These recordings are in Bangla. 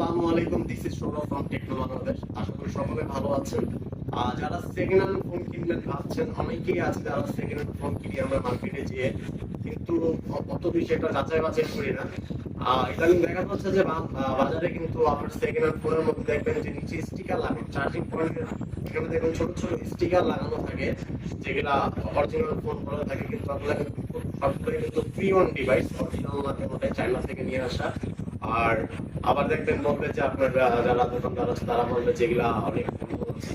আসসালামু আলাইকুম this is Sourav from Techno Bangladesh আশা করি সকলে ভালো আছেন। যারা সেকেন্ড হ্যান্ড ফোন কিনবেন ভাবছেন, অনেকেই আছে যারা সেকেন্ড হ্যান্ড ফোন কিনি আমরা মার্কেটে যেয়ে, কিন্তু অত বেশি একটা যাচাই বাছাই করি না। ইদানিং দেখা যাচ্ছে যে বাজারে কিন্তু আপনার সেকেন্ড হ্যান্ড ফোনের মধ্যে দেখবেন যে নিচে স্টিকার লাগানো চার্জিং পয়েন্টের এখানে দেখবেন ছোট ছোট স্টিকার লাগানো থাকে, যেগুলা অরিজিনাল ফোনগুলো থাকে, কিন্তু আপনারা সবগুলো কিন্তু প্রি ওয়ান ডিভাইস অরিজিনাল কোনোটাই চায়না থেকে নিয়ে আসা। আর আবার দেখবেন বলবে যে আপনার যারা দোকানদার তারা বলবে যেগুলা অনেক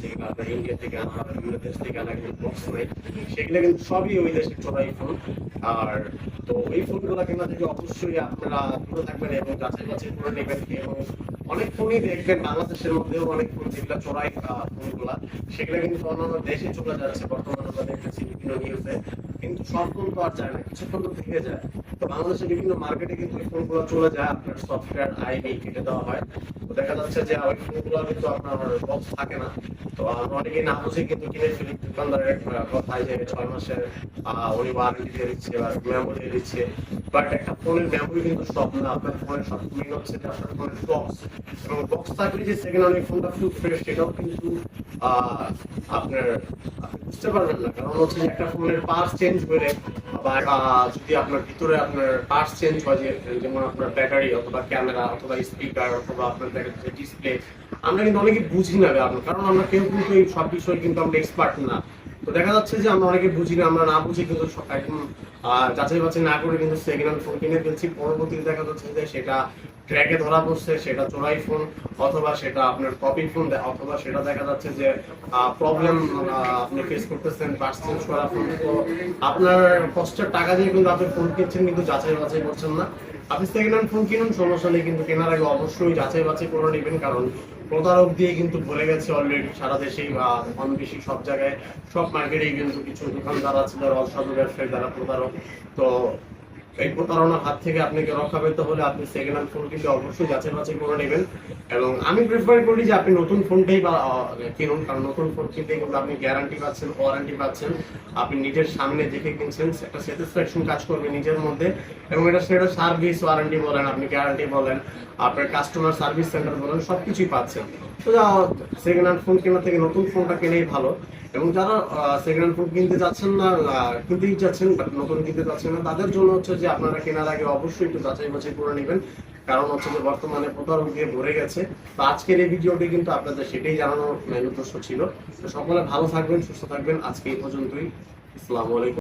যেগুলো আপনার ইন্ডিয়া থেকে আনা বিভিন্ন দেশ থেকে আনা কিন্তু সেগুলো কিন্তু সবই ওই দেশের চোরাই ফোন আর তো এই ফোনগুলো কেনা থেকে অবশ্যই আপনারা দূরে থাকবেন এবং যাচাই বাছাই করে নেবেন এবং অনেক ফোনই দেখবেন, বাংলাদেশের মধ্যেও অনেক ফোন, যেগুলো চোরাই ফোনগুলা, সেগুলো কিন্তু অন্যান্য দেশে চলে যাচ্ছে। বর্তমানে আমরা দেখতেছি বিভিন্ন নিউজে কিন্তু সব ফোন তো আর যায় না, কিছু তো থেকে যায়। তো বাংলাদেশের বিভিন্ন মার্কেটে কিন্তু এই ফোনগুলো চলে যায়, আপনার সফটওয়্যার আইডি কেটে দেওয়া হয়। তো দেখা যাচ্ছে যে ওই ফোনগুলো কিন্তু আপনার বক্স থাকে না। তো অনেকেই না বুঝে কিন্তু কিনে ফেলি। দোকানদারের কথায় যে ছয় মাসের উনি ওয়ারেন্টি দিয়ে দিচ্ছে বা মেমোরি দিচ্ছে। বাট একটা ফোনের মেমোরি কিন্তু সব না, আপনার ফোনের সব মেন হচ্ছে যে আপনার ফোনের বক্স এবং বক্স থাকলে যে সেকেন্ড হ্যান্ড ফোনটা ফুল ফ্রেশ সেটাও কিন্তু আপনার বুঝতে পারবেন না। কারণ হচ্ছে যে একটা ফোনের পার্টস চেঞ্জ করে বা যদি আপনার ভিতরে আপনার পার্টস চেঞ্জ হয় যেমন আপনার ব্যাটারি অথবা ক্যামেরা অথবা স্পিকার অথবা আপনার দেখা যাচ্ছে ডিসপ্লে আমরা কিন্তু অনেকে বুঝি না ব্যাপার কারণ আমরা কেউ কিন্তু এই সব বিষয়ে কিন্তু আমরা এক্সপার্ট না। তো দেখা যাচ্ছে যে আমরা অনেকে বুঝি না আমরা না বুঝি কিন্তু আহ, যাচাই বাছাই না করে কিন্তু সেকেন্ড ফোন কিনে ফেলছি। পরবর্তীতে দেখা যাচ্ছে যে সেটা ট্র্যাকে ধরা পড়ছে সেটা চোরাই ফোন অথবা সেটা আপনার কপি ফোন অথবা সেটা দেখা যাচ্ছে যে প্রবলেম আপনি ফেস করতেছেন পার্স চেঞ্জ করা ফোন তো আপনার কষ্টের টাকা দিয়ে কিন্তু আপনি ফোন কিনছেন কিন্তু যাচাই বাছাই করছেন না। আপনি সেকেন্ড হ্যান্ড ফোন কিনুন সমস্যা নেই কিন্তু কেনার আগে অবশ্যই যাচাই বাছাই করে নেবেন, কারণ প্রতারক দিয়ে কিন্তু ভরে গেছে অলরেডি সারা দেশেই বা কম বেশি সব জায়গায়, সব মার্কেটেই কিন্তু কিছু দোকানদার আছে, যারা অসাধু ব্যবসায়ী, যারা প্রতারক। তো এই প্রতারণার হাত থেকে আপনাকে রক্ষা পেতে হলে আপনি সেকেন্ড হ্যান্ড ফোন কিন্তু অবশ্যই যাচাই বাছাই করে নেবেন। এবং আমি প্রেফার করি যে আপনি নতুন ফোনটাই বা কিনুন, কারণ নতুন ফোন কিনতে কিন্তু আপনি গ্যারান্টি পাচ্ছেন ওয়ারেন্টি পাচ্ছেন। আপনি নিজের সামনে দেখে কিনছেন, একটা স্যাটিসফ্যাকশন কাজ করবে নিজের মধ্যে। এবং এটা সেটা সার্ভিস ওয়ারেন্টি বলেন, আপনি গ্যারান্টি বলেন, আপনার কাস্টমার সার্ভিস সেন্টার বলেন, সবকিছুই পাচ্ছেন। তো সেকেন্ড হ্যান্ড ফোন কেনার থেকে নতুন ফোনটা কিনেই ভালো। এবং যারা সেকেন্ড ফুড কিনতে যাচ্ছেন না কিনতেই চাচ্ছেন বাট নতুন কিনতে চাচ্ছেন না, তাদের জন্য হচ্ছে যে আপনারা কেনার আগে অবশ্যই একটু যাচাই বাছাই করে নেবেন। কারণ হচ্ছে যে বর্তমানে প্রতারক দিয়ে ভরে গেছে। তো আজকের এই ভিডিওটি কিন্তু আপনাদের সেটাই জানানোর উদ্দেশ্য ছিল। তো সকলে ভালো থাকবেন, সুস্থ থাকবেন। আজকে এই পর্যন্তই। আসসালামু আলাইকুম।